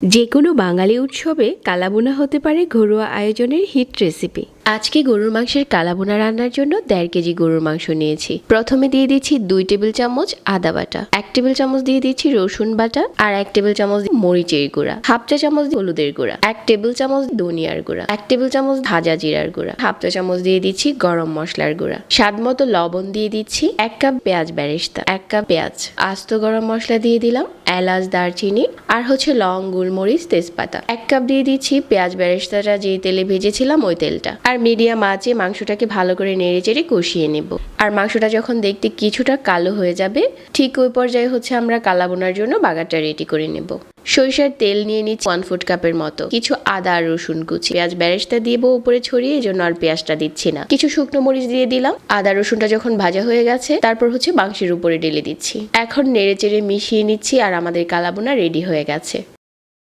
যে কোনো বাঙালি উৎসবে কালাবোনা হতে পারে ঘরোয়া আয়োজনের হিট রেসিপি। আজকে গরুর মাংসের কালাবোনা রান্নার জন্য দেড় কেজি গরুর মাংস নিয়েছি। প্রথমে দিয়ে দিচ্ছি দুই টেবিল চামচ আদা বাটা, এক টেবিল চামচ দিয়ে দিচ্ছি রসুন বাটা আর এক টেবিল চামচ মরিচের গুঁড়া, হাফ চা চামচ হলুদের গুঁড়া, এক টেবিল চামচ ধনিয়ার গুঁড়া, এক টেবিল চামচ ভাজা জিরার গুঁড়া, হাফ চা চামচ দিয়ে দিচ্ছি গরম মশলার গুঁড়া। স্বাদ মতো লবণ দিয়ে দিচ্ছি এক কাপ পেঁয়াজ বেরেস্তা, এক কাপ পেঁয়াজ। আস্ত গরম মশলা দিয়ে দিলাম এলাচ, দারচিনি আর হচ্ছে লং, গোলমরিচ, তেজপাতা। এক কাপ দিয়ে দিচ্ছি পেঁয়াজ বেরেস্তাটা যে তেলে ভেজেছিলাম ওই তেলটা। আর মিডিয়াম আঁচে মাংসটাকে ভালো করে নেড়ে চেড়ে কষিয়ে নেব। আর মাংসটা যখন দেখতে কিছুটা কালো হয়ে যাবে, ঠিক ওই পর্যায়ে হচ্ছে আমরা কালাবোনার জন্য বাগারটা রেডি করে নেব। সরিষার তেল নিয়ে নিচ্ছি ওয়ান ফুট কাপের মতো। কিছু আদা আর রসুন কুচি। পেঁয়াজ দিয়ে উপরে ছড়িয়ে, এই জন্য আর পেঁয়াজটা দিচ্ছি না। কিছু শুকনো মরিচ দিয়ে দিলাম। আদা রসুনটা যখন ভাজা হয়ে গেছে, তারপর হচ্ছে মাংসের উপরে ঢেলে দিচ্ছি। এখন নেড়ে চেড়ে মিশিয়ে নিচ্ছি আর আমাদের কালাবোনা রেডি হয়ে গেছে।